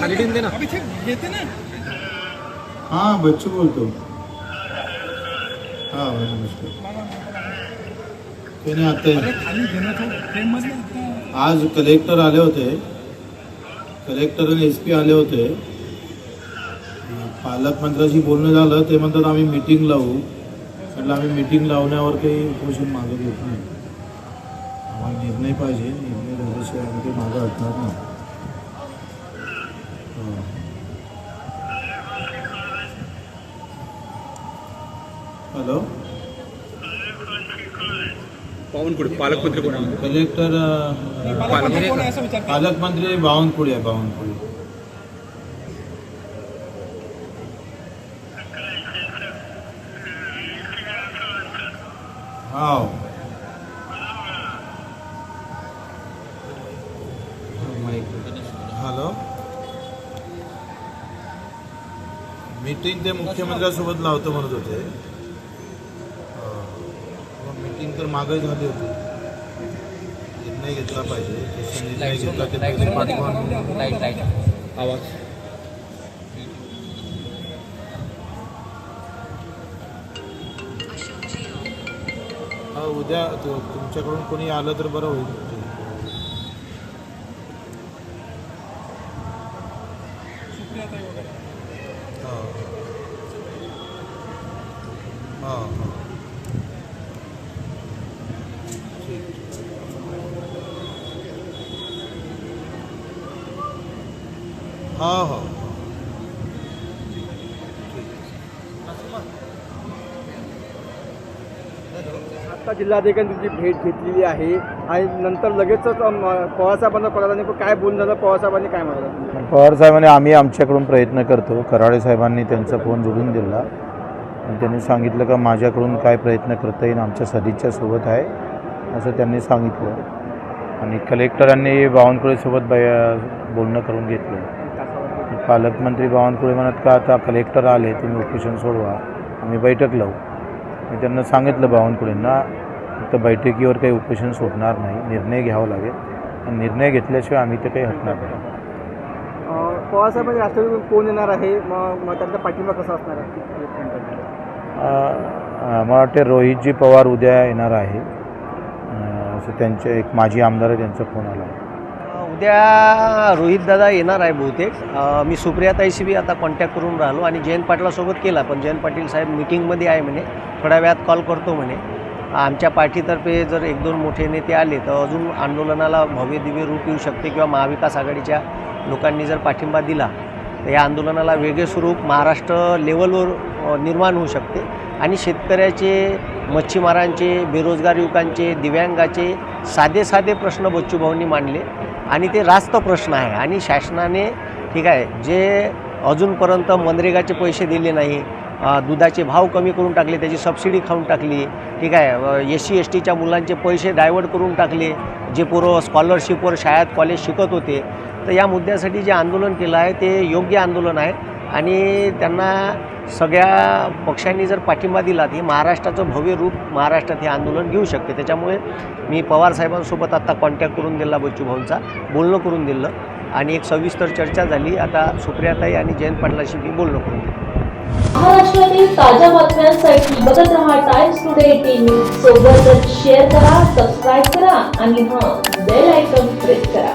खाली ठेवून दे ना घेते ना? हां बच्चू बोलतो. हां नाही आता आज कलेक्टर आले होते. कलेक्टर आणि एस पी आले होते. पालकमंत्र्याशी बोलणं झालं ते म्हणतात आम्ही मिटिंग लावू. म्हटलं आम्ही मिटिंग लावण्यावर काही उपोषण मागे घेत नाही. आम्हाला निर्णय पाहिजे. निर्णय झाल्याशिवाय आम्ही काही मागं हटणार नाही. हॅलो बावनकुळे पालकमंत्री कोण आहे? कलेक्टर अं, पालकमंत्री कोण आहे असं विचार पालकमंत्री बावनकुळे आहे बावनकुळे. हा हॅलो मीटिंग ते मुख्यमंत्र्यांसोबत लावतो म्हणत होते. तर मागे झाली होती. निर्णय घेतला पाहिजे. कसा निर्णय घेतला ते पहिले पाठवा आवाज. हा उद्या तो तुमच्याकडून कोणी आलं तर बरं होईल. हा. हा. हा हा. आता जिल्हाधिकाऱ्यांची भेट घेतलेली आहे आणि नंतर लगेचच पवारसाहेबांना कळालं पण काय बोलणं झालं पवारसाहेबांनी काय म्हणालं? पवार साहेबांनी आम्ही आमच्याकडून प्रयत्न करतो. कराळे साहेबांनी त्यांचा फोन जोडून दिला. आणि त्यांनी सांगितलं का माझ्याकडून काय प्रयत्न करता येईल आमच्या सदिच्छा सोबत आहे असं त्यांनी सांगितलं. आणि कलेक्टरांनी बावनकुळेसोबत बाय बोलणं करून घेतलं. पालकमंत्री बावनकुळे म्हणत का आता कलेक्टर आले तुम्ही उपोषण सोडवा. आम्ही बैठक लावू. मी त्यांना सांगितलं बावनकुळेंना फक्त बैठकीवर काही उपोषण सोडणार नाही. निर्णय घ्यावा लागेल. आणि निर्णय घेतल्याशिवाय आम्ही ते काही हटणार नाही. कोण येणार आहे? मग मग त्यांचा पाठिंबा कसा असणार आहे? मला वाटते रोहितजी पवार उद्या येणार आहे. असं त्यांचे एक माजी आमदार आहे त्यांचा फोन आला. उद्या रोहितदादा येणार आहे बहुतेक. मी सुप्रियाताईशी बी आता कॉन्टॅक्ट करून राहिलो आणि जयंत पाटलासोबत केला पण जयंत पाटील साहेब मिटिंगमध्ये आहे म्हणे. थोड्या वेळात कॉल करतो म्हणे. आमच्या पार्टीतर्फे जर एक दोन मोठे नेते आले तर अजून आंदोलनाला भव्य दिव्य रूप येऊ शकते किंवा महाविकास आघाडीच्या लोकांनी जर पाठिंबा दिला तर या आंदोलनाला वेगळे स्वरूप महाराष्ट्र लेवलवर निर्माण होऊ शकते. आणि शेतकऱ्याचे मच्छीमारांचे बेरोजगार युवकांचे दिव्यांगाचे साधे साधे प्रश्न बच्चूभाऊंनी मांडले. आणि ते रास्त प्रश्न आहे. आणि शासनाने ठीक आहे जे अजूनपर्यंत मनरेगाचे पैसे दिले नाही दुधाचे भाव कमी करून टाकले त्याची सबसिडी खाऊन टाकली ठीक आहे एस सी एस टीच्या मुलांचे पैसे डायवर्ट करून टाकले जे पोरं स्कॉलरशिपवर शाळेत कॉलेज शिकत होते तर या मुद्द्यासाठी जे आंदोलन केलं आहे ते योग्य आंदोलन आहे. आणि त्यांना सगळ्या पक्षांनी जर पाठिंबा दिला तर महाराष्ट्राचं भव्य रूप महाराष्ट्रात हे आंदोलन घेऊ शकते. त्याच्यामुळे मी पवार साहेबांसोबत आत्ता कॉन्टॅक्ट करून दिला बच्चू भाऊंचा बोलणं करून दिलं आणि एक सविस्तर चर्चा झाली. आता सुप्रियाताई आणि जयंत पाटलाशी मी बोलणं करून दिलं. महाराष्ट्रातील ताज्या बातम्यांसाठी बघत राहा टाइम्स टुडे टीव्ही सोबतच शेअर करा सबस्क्राईब करा आणि हां बेल आयकॉन प्रेस करा.